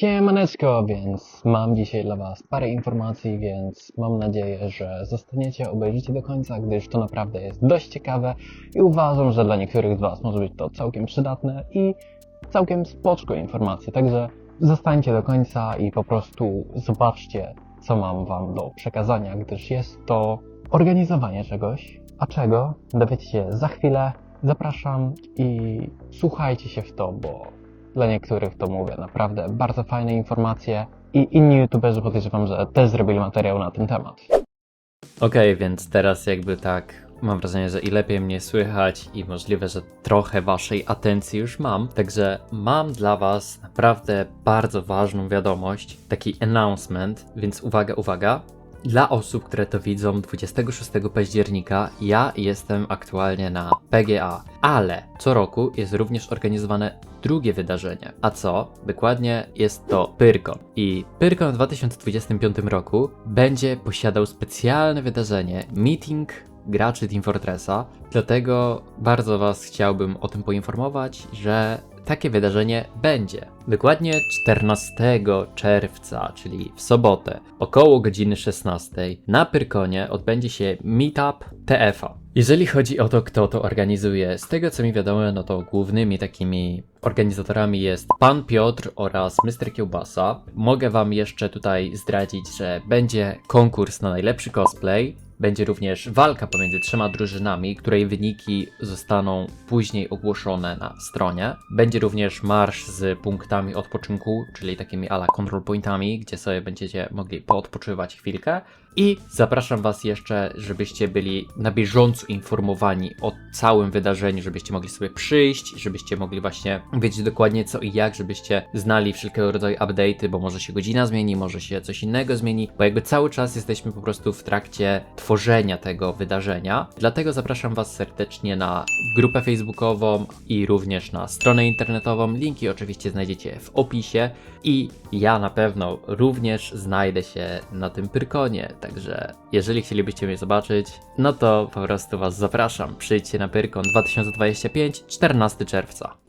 Siemaneczko, więc mam dzisiaj dla Was parę informacji, więc mam nadzieję, że zostaniecie, obejrzycie do końca, gdyż to naprawdę jest dość ciekawe i uważam, że dla niektórych z Was może być to całkiem przydatne i całkiem spoczko informacje, także zostańcie do końca i po prostu zobaczcie, co mam Wam do przekazania, gdyż jest to organizowanie czegoś, a czego? Dowiecie się za chwilę. Zapraszam i słuchajcie się w to, bo dla niektórych to mówię naprawdę bardzo fajne informacje i inni youtuberzy podejrzewam, że też zrobili materiał na ten temat. Okej, więc teraz jakby tak mam wrażenie, że i lepiej mnie słychać i możliwe, że trochę waszej atencji już mam. Także mam dla was naprawdę bardzo ważną wiadomość, taki announcement, więc uwaga, uwaga. Dla osób, które to widzą 26 października, ja jestem aktualnie na PGA, ale co roku jest również organizowane drugie wydarzenie. A co? Dokładnie jest to Pyrkon. I Pyrkon w 2025 roku będzie posiadał specjalne wydarzenie, meeting graczy Team Fortressa. Dlatego bardzo Was chciałbym o tym poinformować, że takie wydarzenie będzie. Dokładnie 14 czerwca, czyli w sobotę, około godziny 16 na Pyrkonie odbędzie się Meetup TFA. Jeżeli chodzi o to, kto to organizuje, z tego co mi wiadomo, no to głównymi takimi organizatorami jest Pan Piotr oraz Mr. Kiełbasa. Mogę Wam jeszcze tutaj zdradzić, że będzie konkurs na najlepszy cosplay, będzie również walka pomiędzy trzema drużynami, której wyniki zostaną później ogłoszone na stronie. Będzie również marsz z punktami odpoczynku, czyli takimi ala control pointami, gdzie sobie będziecie mogli poodpoczywać chwilkę. I zapraszam Was jeszcze, żebyście byli na bieżąco informowani o całym wydarzeniu, żebyście mogli sobie przyjść, żebyście mogli właśnie wiedzieć dokładnie co i jak, żebyście znali wszelkiego rodzaju update'y, bo może się godzina zmieni, może się coś innego zmieni, bo jakby cały czas jesteśmy po prostu w trakcie tworzenia tego wydarzenia. Dlatego zapraszam Was serdecznie na grupę facebookową i również na stronę internetową. Linki oczywiście znajdziecie w opisie i ja na pewno również znajdę się na tym Pyrkonie, także jeżeli chcielibyście mnie zobaczyć, no to po prostu Was zapraszam. Przyjdźcie na Pyrkon 2025, 14 czerwca.